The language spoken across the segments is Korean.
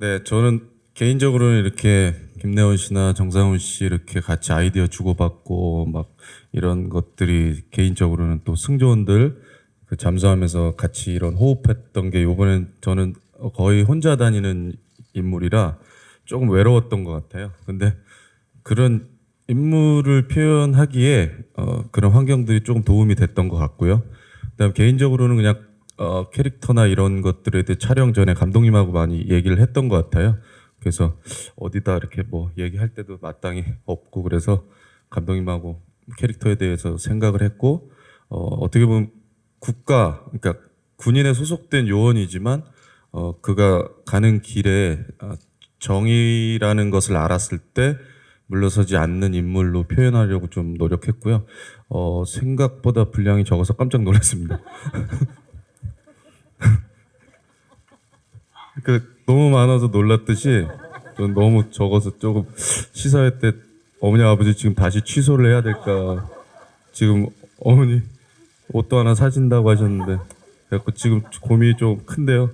네, 저는 개인적으로는 이렇게 김래원 씨나 정상훈 씨 이렇게 같이 아이디어 주고받고 막 이런 것들이 개인적으로는 또 승조원들 그 잠수하면서 같이 이런 호흡했던 게 이번엔 저는 거의 혼자 다니는 인물이라 조금 외로웠던 것 같아요. 근데 그런 인물을 표현하기에 어, 그런 환경들이 조금 도움이 됐던 것 같고요. 그다음 개인적으로는 그냥 어, 캐릭터나 이런 것들에 대해 촬영 전에 감독님하고 많이 얘기를 했던 것 같아요. 그래서 어디다 이렇게 뭐 얘기할 때도 마땅히 없고 그래서 감독님하고 캐릭터에 대해서 생각을 했고 어, 어떻게 보면 국가 그러니까 군인에 소속된 요원이지만 어, 그가 가는 길에 아, 정의라는 것을 알았을 때 물러서지 않는 인물로 표현하려고 좀 노력했고요. 어, 생각보다 분량이 적어서 깜짝 놀랐습니다. 그 너무 많아서 놀랐듯이 전 너무 적어서 조금 시사회 때 어머니 아버지 지금 다시 취소를 해야 될까 지금 어머니 옷도 하나 사준다고 하셨는데 그래갖고 지금 고민이 좀 큰데요.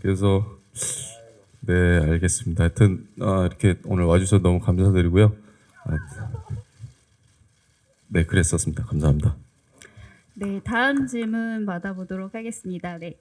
그래서 네 알겠습니다. 하여튼 아, 이렇게 오늘 와주셔서 너무 감사드리고요. 아, 네 그랬었습니다. 감사합니다. 네, 다음 질문 받아보도록 하겠습니다. 네,